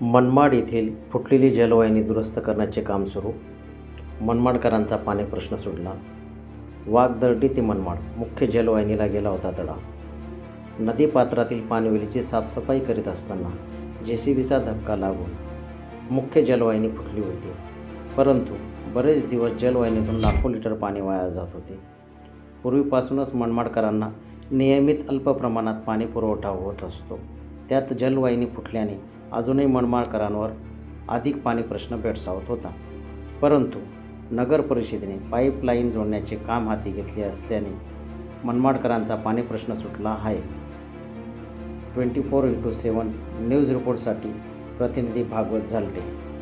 मनमाड येथील फुटलेली जलवाहिनी दुरुस्त करण्याचे काम सुरू. मनमाडकरांचा पाणी प्रश्न सुटला वाघदर्डी ते मनमाड मुख्य जलवाहिनीला गेला होता तडा. नदीपात्रातील पाणीवेलीची साफसफाई करीत असताना जे सी बीचा धक्का लागून मुख्य जलवाहिनी फुटली होती. परंतु बरेच दिवस जलवाहिनीतून लाखो लिटर पाणी वाया जात होते. पूर्वीपासूनच मनमाडकरांना नियमित अल्प प्रमाणात पाणी पुरवठा होत असतो. त्यात जलवाहिनी फुटल्याने अजूनही मनमाडकरांवर अधिक पाणी प्रश्न भेडसावत होता. परंतु नगर परिषदेने पाईपलाईन जोडण्याचे काम हाती घेतले असल्याने मनमाडकरांचा पाणी प्रश्न सुटला आहे. Twenty four into seven news रिपोर्टसाठी प्रतिनिधी भागवत झालटे.